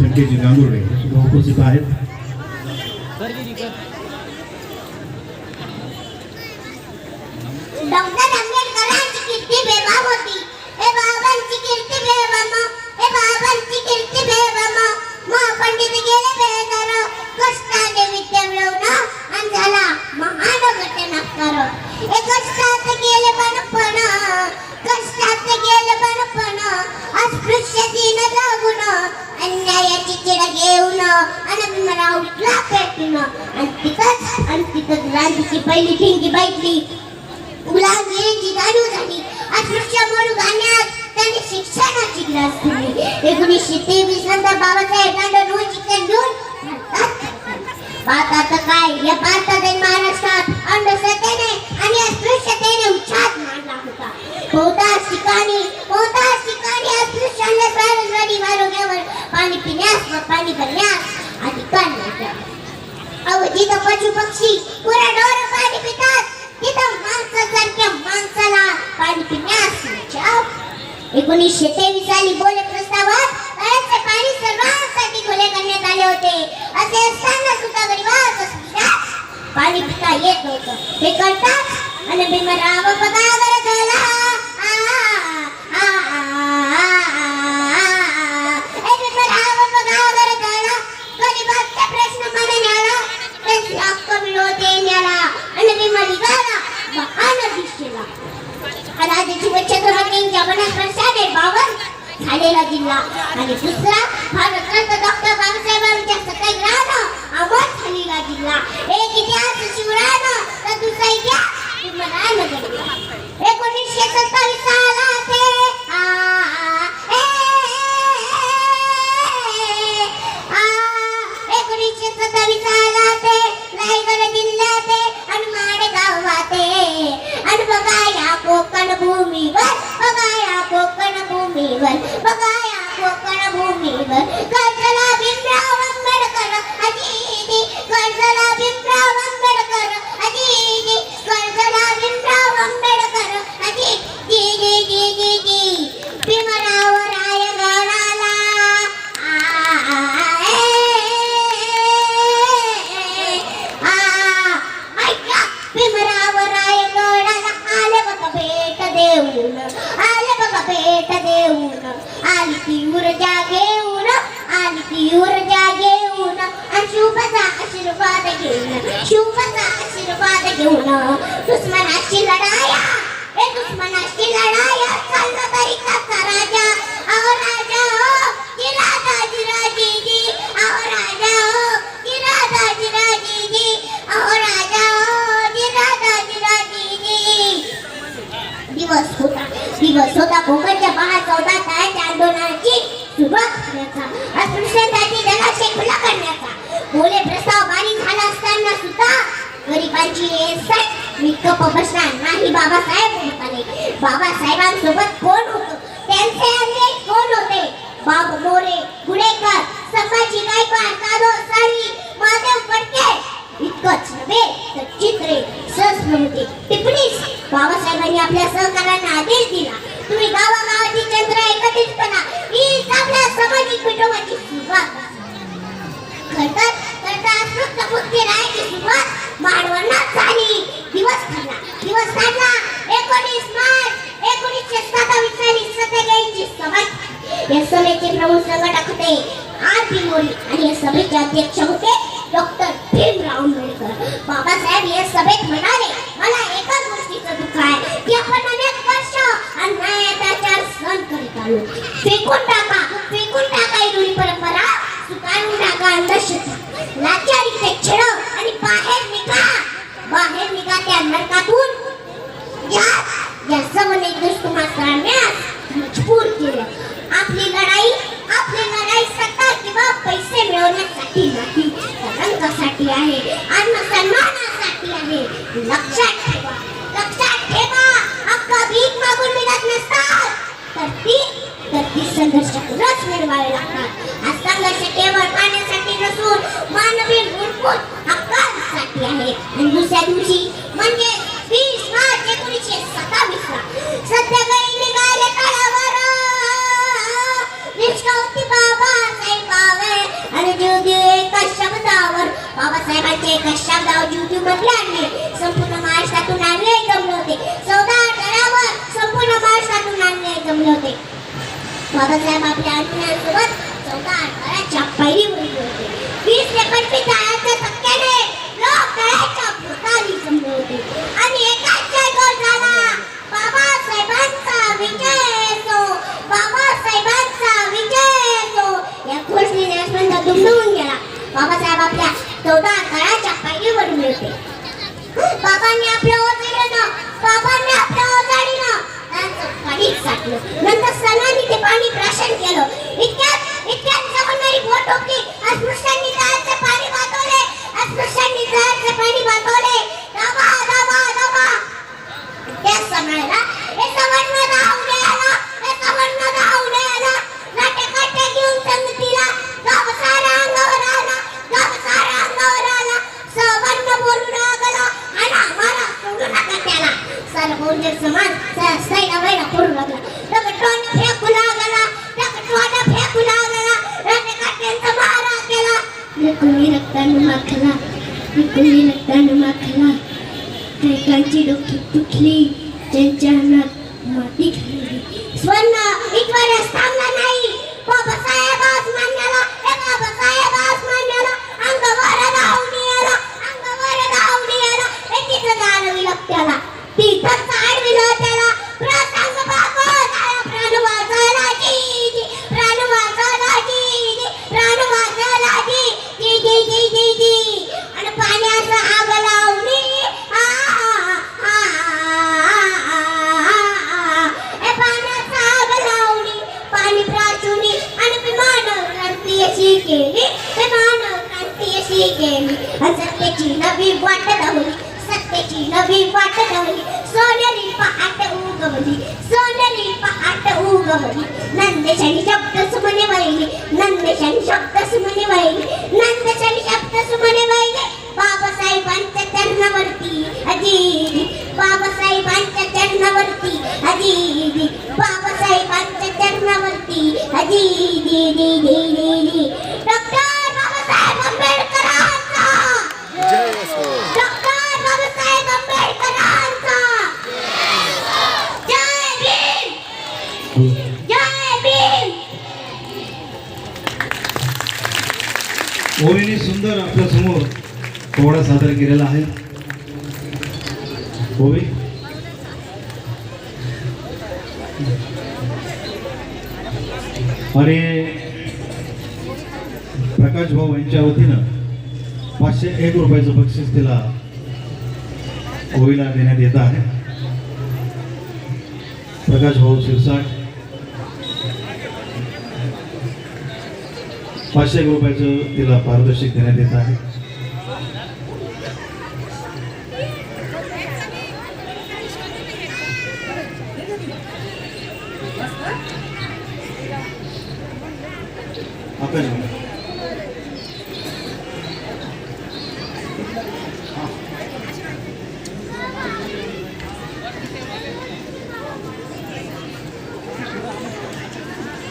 संकेतजी गांगुर्डे सुद्धा उपस्थित आहेत. डॉक्टर आंबेडकरांची कीर्ती बेबाब होती. हे बाबांची कीर्ती बेबाम हे बाबांची कीर्ती बेबाम महापंडित गेले बेदर आणि पहिली ठिंगी बैठली. गुलामगिरीची जाणीव झाली अस्पृश्य म्हणून गाण्यात त्यांनी शिक्षणाची ग्रास दिली एकोणीसशे तेवीस नंतर बाबासाहेब नांदर शिक्षण घेऊन भारतात काय या भारतात आणि महाराष्ट्रात अंधश्रद्धेने आणि अस्पृश्यतेने उच्छाद मांडला होता. बहुतांश ठिकाणी बहुतांश ठिकाणी अस्पृश्यांना सार्वजनिक आरोग्यावर पाणी पिण्यास व पाणी भरण्यास अधिकार नव्हता अहो जिथं पशु पक्षी डोर पाणी पितात. तिथं माणसासारख्या माणसाला पाणी पिण्यास एकोणीसशे तेवीस साली बोले प्रस्तावात नळाचे पाणी सर्वांसाठी खुले करण्यात आले होते. असे असताना सुद्धा गरिबास पाणी पिता येत नव्हतं. हे करतात. आणि भीमराव बघा बरं झाला. देऊन. आले बघा भेट देऊन. आली ती ऊर्जा घेऊन आली ती ऊर्जा घेऊन शुभचा आशीर्वाद घेऊन शुभचा आशीर्वाद घेऊन दुश्मनाची करण्याचा. अस्पृश्यताची जलाशय खुला करण्याचा. बोले प्रस्ताव बारी झाला असताना सुद्धा गरिबांची एसट बसणार नाही बाबासाहेब म्हणाले बाबासाहेबांसोबत कोण होतं? त्यांचे अनेक कोण होते? बाब मोरे गुडेकर संभाजी गायकवाड जाधव आणि या संघर्षात रस मिळवावे लागतात आज संघर्ष केवळ पाण्यासाठी नसून मानवी मूलभूत हक्कांसाठी आहे आणि दुसऱ्या दिवशी म्हणजे वीस मार्च एकोणीसशे सत्तावीस ला सत्याग्रही आणि जीव एका शब्दावर बाबासाहेबांचे एका शब्दावर जीव जीव म्हटले बाबासाहेब आपल्या आत्म्यांसोबत चौदा अठराच्या पायरीवर होते वीस ते पंचवीस जाळ्याच्या टक्क्याने लोक तळ्याच्या भोवताली संभवते आणि एकाच गोल झाला बाबासाहेबांचा विजय असो बाबासाहेबांचा विजय असो या घोषणेने आसमंत दुमदुमून गेला बाबासाहेब आपल्या चौदा तळ्याच्या पायरीवर होते बाबांनी आपल्या माखला. माखला. डोकी तुटली. ya नवी वाट धावली सत्तेची नवी वाट धावली सोनेरी पहाट उगवली सोनेरी पहाट उगवली नंदेशानी शब्द सुमने वाहिली नंदेशानी शब्द सुमने वाहिली नंदेशानी शब्द सुमने वहिली बाबासाहेबांच्या चरणावरती अजीजी बाबासाहेबांच्या चरणावरती अजीजी बाबासाहेबांच्या चरणावरती अजीजी भीम ओळीने सुंदर आपल्यासमोर पोवाडा सादर केलेला आहे. ओवी आणि प्रकाश भाऊ यांच्या वतीनं पाचशे एक रुपयाचं बक्षीस तिला ओवीला देण्यात येत आहे. प्रकाश भाऊ शिरसाट. पाचशे रुपयाचं तिला पारितोषिक देण्यात येत आहे.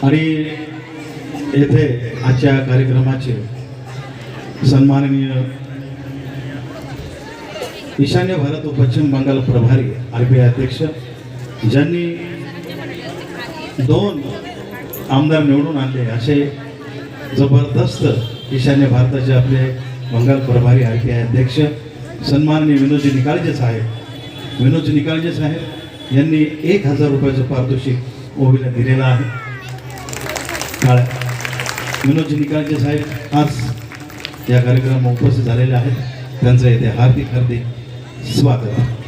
आणि येथे आजच्या कार्यक्रमाचे सन्माननीय ईशान्य भारत व पश्चिम बंगाल प्रभारी आर पी आय अध्यक्ष ज्यांनी दोन आमदार निवडून आणले असे जबरदस्त ईशान्य भारताचे आपले बंगाल प्रभारी आर आय अध्यक्ष सन्माननीय विनोदजी निकाळजे साहेब. विनोदजी निकाळजे साहेब यांनी एक हजार रुपयाचं पारितोषिक ओबीला दिलेलं आहे. काळ्या विनोदजी निकाळजे साहेब आज या कार्यक्रमात उपस्थित झालेले आहेत. त्यांचं येथे हार्दिक हार्दिक स्वागत.